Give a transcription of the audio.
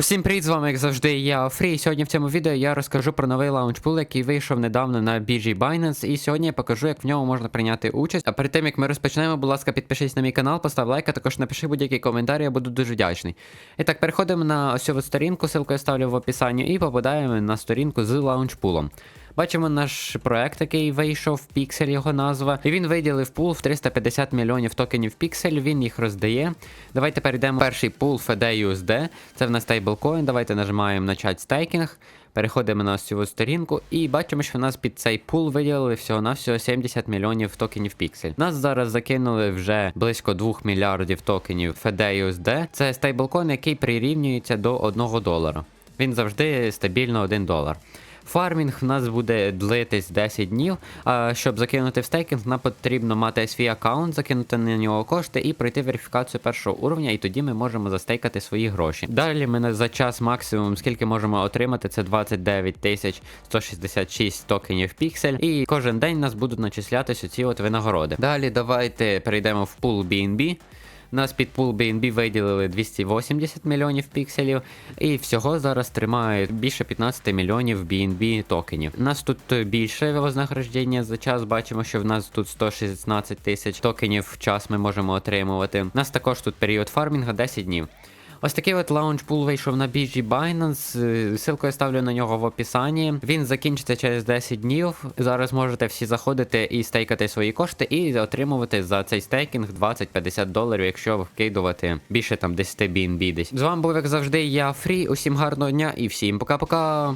Усім привіт, з вами, як завжди, я Фрі. Сьогодні в цьому відео я розкажу про новий лаунчпул, який вийшов недавно на біржі Binance. І сьогодні я покажу, як в ньому можна прийняти участь. А перед тим як ми розпочнемо, будь ласка, підпишись на мій канал, постав лайк, а також напиши будь-який коментар, я буду дуже вдячний. І так, переходимо на ось цю сторінку, ссылку я ставлю в описанні, і попадаємо на сторінку з лаунчпулом. Бачимо наш проект, який вийшов, Pixel його назва. І він виділив пул в 350 мільйонів токенів Pixel, він їх роздає. Давайте перейдемо в перший пул FDUSD. Це в нас стейблкоін. Давайте нажимаємо начать стейкінг. Переходимо на ось цю сторінку і бачимо, що в нас під цей пул виділили всього-навсього 70 мільйонів токенів Pixel. Нас зараз закинули вже близько 2 мільярдів токенів FDUSD. Це стейблкоін, який прирівнюється до 1 долара. Він завжди стабільно 1 долар. Фармінг в нас буде длитись 10 днів. А щоб закинути в стейкінг, нам потрібно мати свій аккаунт, закинути на нього кошти і пройти верифікацію першого уровня, і тоді ми можемо застейкати свої гроші. Далі ми за час максимум, скільки можемо отримати, це 29 тисяч 166 токенів піксель. І кожен день нас будуть начислятися ці от винагороди. Далі давайте перейдемо в пул BNB. Нас під пул BNB виділили 280 мільйонів пікселів, і всього зараз тримає більше 15 мільйонів BNB токенів. У нас тут більше вознаграждення за час. Бачимо, що в нас тут 116 тисяч токенів в час ми можемо отримувати. У нас також тут період фармінга 10 днів. Ось такий от лаунчпул вийшов на біржі Binance. е, Ссылку я ставлю на нього в описанні. Він закінчиться через 10 днів. Зараз можете всі заходити і стейкати свої кошти, і отримувати за цей стейкінг 20-50 доларів, якщо вкидувати більше там 10 BNB десь. З вами був як завжди, я Фрі. Усім гарного дня і всім пока-пока.